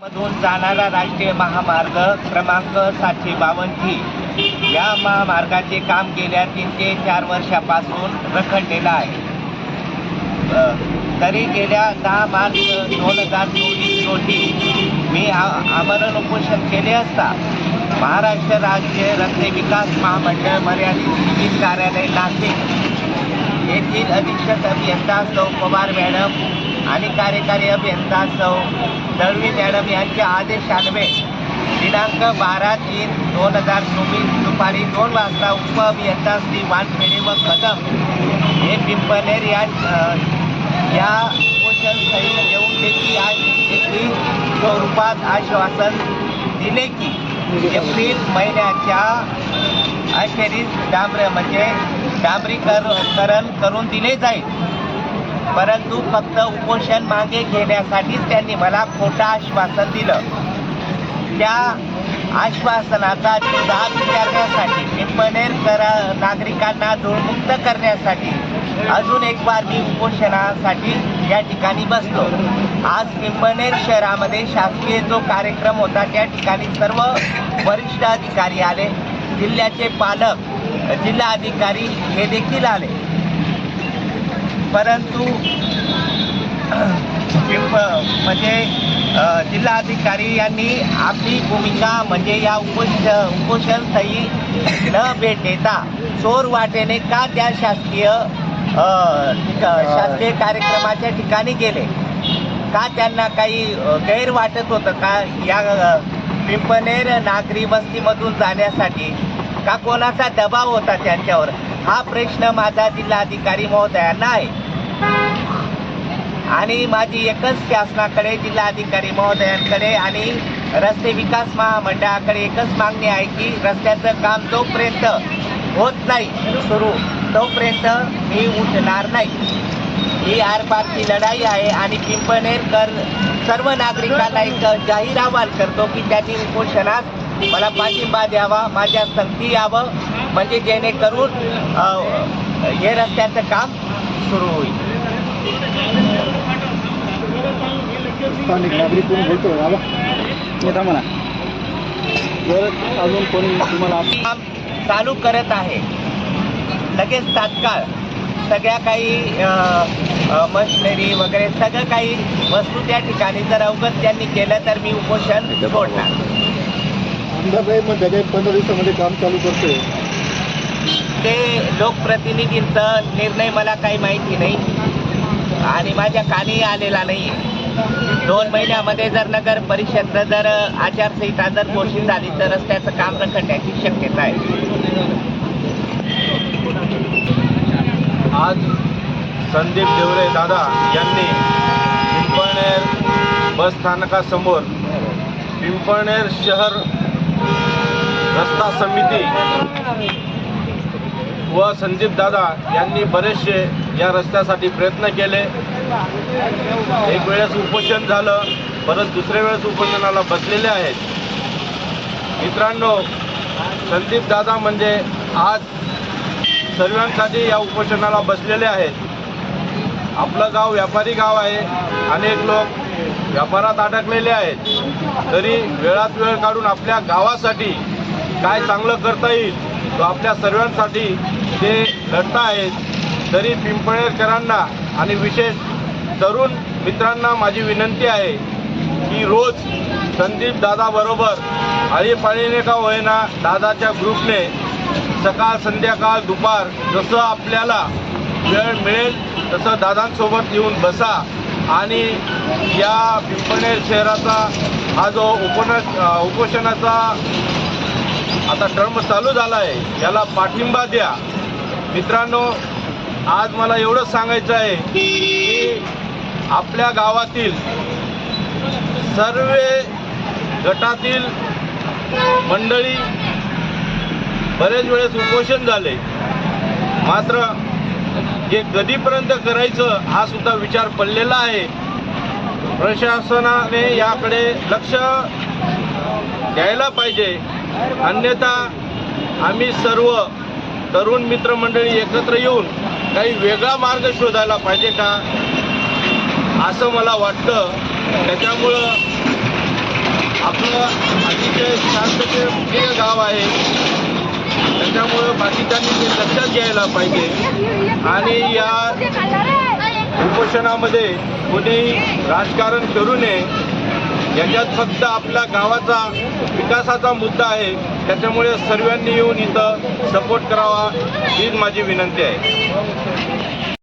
मधून जाणारा राष्ट्रीय महामार्ग क्रमांक सातशे बावन्नची या महामार्गाचे काम गेल्या तीन ते चार वर्षापासून रखडलेलं आहे. तरी गेल्या दहा मार्च दोन हजार चोवीस रोजी मी आमरण उपोषण केले असता महाराष्ट्र राज्य रस्ते विकास महामंडळ मर्यादित कार्यालय नाशिक येथील अधीक्षक अभियंता सौ पवार मॅडम आणि कार्यकारी अभियंता सौ दळवी मॅडम यांच्या आदेशान्वये दिनांक बारा तीन दोन हजार चोवीस दुपारी दोन वाजता उप अभियंता श्री वानखेडे व कदम हे पिंपनेर या या पोषण सैन्य देऊन देखील आज देखील स्वरूपात आश्वासन दिले की एप्रिल महिन्याच्या अखेरीस डांबरे म्हणजे डांबरीकरण करून दिले जाईल. परंतु फक्त उपोषण मागे घेण्यासाठीच त्यांनी मला खोटं आश्वासन दिलं. त्या आश्वासनाचा जाब विचारण्यासाठी पिंपणेर करा नागरिकांना धूळमुक्त करण्यासाठी अजून एक बार मी उपोषणासाठी या ठिकाणी बसलो. आज पिंपणेर शहरामध्ये शासकीय जो कार्यक्रम होता त्या ठिकाणी सर्व वरिष्ठ अधिकारी आले. जिल्ह्याचे पालक जिल्हा अधिकारी हे देखील आले. परंतु पिंप म्हणजे जिल्हाधिकारी यांनी आपली भूमिका म्हणजे या उपोष उपोषण स्थळी न भेट देता चोर वाटेने का त्या शासकीय शासकीय कार्यक्रमाच्या ठिकाणी गेले? का त्यांना काही गैर वाटत होतं? का या पिंपनेर नागरी वस्तीमधून जाण्यासाठी का कोणाचा दबाव होता त्यांच्यावर? हा प्रश्न माझा जिल्हाधिकारी महोदयांना आहे. आणि माझी एकच शासनाकडे जिल्हाधिकारी महोदयांकडे आणि रस्ते विकास महामंडळाकडे एकच मागणी आहे की रस्त्याचं काम जोपर्यंत होत नाही सुरू तोपर्यंत मी उठणार नाही. ही आरपारची लढाई आहे आणि पिंपणेरकर सर्व नागरिकांना एक जाहीर अहवाल करतो की त्यांनी उपोषणात मला पाठिंबा द्यावा माझ्या संगती यावं म्हणजे जेणेकरून हे रस्त्याचं काम सुरू होईल. स्थानिक नागरिक कोणी बोलतो येता म्हणा जर अजून कोणी तुम्हाला काम चालू करत आहे. लगेच तात्काळ. सगळ्या काही मशिनरी वगैरे सगळं काही वस्तू त्या ठिकाणी जर अवगत त्यांनी केलं तर मी उपोषण सोडणार आमदार साहेब म्हणते काही पंधरा दिवसामध्ये काम चालू करतोय. ते लोकप्रतिनिधींचं निर्णय मला काही माहिती नाही. आणि माझ्या कानी आलेला नाही दोन महिन्यामध्ये जर नगर परिषद जर आचारसंहिता जर घोषित झाली तर रस्त्याचं काम रखडण्याची शक्यता आहे. आज संदीप देवरे दादा यांनी पिंपळनेर बस स्थानकासमोर पिंपळनेर शहर रस्ता समिती व संदीप दादा यांनी बरेचसे या रस्त्यासाठी प्रयत्न केले. एक वेळेस उपोषण झालं परत दुसऱ्या वेळेस उपोषणाला बसलेले आहेत. मित्रांनो संदीप दादा म्हणजे आज सर्वांसाठी या उपोषणाला बसलेले आहेत. आपलं गाव व्यापारी गाव आहे. अनेक लोक व्यापारात अडकलेले आहेत. तरी वेळात वेळ काढून आपल्या गावासाठी काय चांगलं करता येईल तो आपल्या सर्वांसाठी ते लढता आहेत. तरी पिंपळेकरांना आणि विशेष तरुण मित्रांना माझी विनंती आहे की रोज संदीप दादाबरोबर आळीपाळीने का होईना दादाच्या ग्रुपने सकाळ संध्याकाळ दुपार जसं आपल्याला वेळ मिळेल तसं दादांसोबत येऊन बसा. आणि या पिंपळनेर शहराचा हा जो उपन उपोषणाचा आता टर्म चालू झाला आहे याला पाठिंबा द्या. मित्रांनो आज मला एवढंच सांगायचं आहे की आपल्या गावातील सर्व गटातील मंडळी बरेच वेळेस उपोषण झाले. मात्र हे कधीपर्यंत करायचं हा सुद्धा विचार पडलेला आहे. प्रशासनाने याकडे लक्ष द्यायला पाहिजे. अन्यथा आम्ही सर्व तरुण मित्रमंडळी एकत्र येऊन काही वेगळा मार्ग शोधायला पाहिजे का? असं मला वाटतं. त्याच्यामुळं आपलं अतिशय शांततेप्रिय गाव आहे त्याच्यामुळं बाकीच्यांनी ते लक्षात घ्यायला पाहिजे. आणि या उपोषणामध्ये कोणीही राजकारण करू नये याच्यात फक्त आपल्या गावाचा विकासाचा मुद्दा आहे. त्याच्यामुळे सर्वांनी येऊन इथं सपोर्ट करावा हीच माझी विनंती आहे.